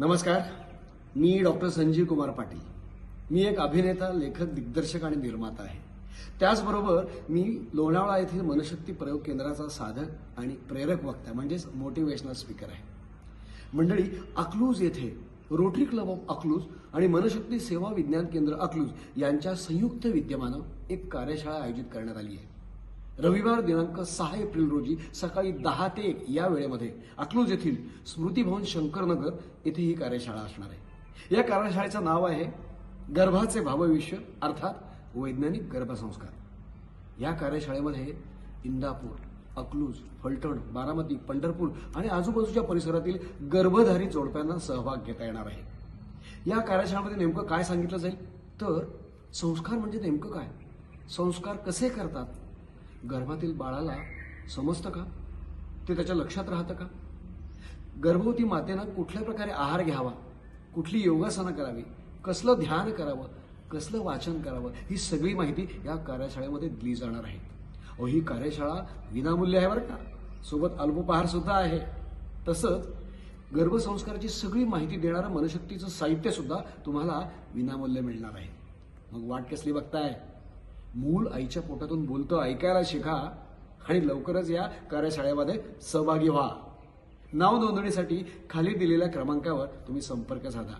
नमस्कार. मी डॉक्टर संजीव कुमार पाटील. मी एक अभिनेता लेखक दिग्दर्शक आणि निर्माता आहे. त्याचबरोबर मी लोणावळा येथील मनशक्ती प्रयोग केंद्राचा साधक आणि प्रेरक वक्ता म्हणजेच मोटिवेशनल स्पीकर आहे. मंडळी अकलूज येथे रोटरी क्लब ऑफ अकलूज आणि मनशक्ती सेवा विज्ञान केंद्र अकलूज यांच्या संयुक्त विद्यमानं एक कार्यशाळा आयोजित करण्यात आली आहे. रविवार दिनांक सहा एप्रिल रोजी सकाळी दहा ते एक या वेळेमध्ये अकलूज येथील स्मृतीभवन शंकरनगर येथे ही कार्यशाळा असणार आहे. या कार्यशाळेचं नाव आहे गर्भाचे भावविश्व अर्थात वैज्ञानिक गर्भसंस्कार. या कार्यशाळेमध्ये इंदापूर अकलूज फलटण बारामती पंढरपूर आणि आजूबाजूच्या परिसरातील गर्भधारी जोडप्यांना सहभाग घेता येणार आहे. या कार्यशाळेमध्ये नेमकं काय सांगितलं जाईल? तर संस्कार म्हणजे नेमकं काय? संस्कार कसे करतात? गर्भातील बाळाला समजतं का? ते त्याच्या लक्षात राहतं का? गर्भवती मातेनं कुठल्या प्रकारे आहार घ्यावा? कुठली योगासनं करावी? कसलं ध्यान करावं? कसलं वाचन करावं? ही सगळी माहिती या कार्यशाळेमध्ये दिली जाणार आहे. अहो ही कार्यशाळा विनामूल्य आहे बरं का? सोबत अल्पोपहार सुद्धा आहे. तसंच गर्भसंस्काराची सगळी माहिती देणारं मनशक्तीचं साहित्य सुद्धा तुम्हाला विनामूल्य मिळणार आहे. मग वाट कसली बघताय? मूल आईच्या पोटातून बोलतं ऐकायला शिका आणि लवकरच या कार्यशाळेमध्ये सहभागी व्हा. नाव नोंदणीसाठी खाली दिलेल्या क्रमांकावर तुम्ही संपर्क साधा.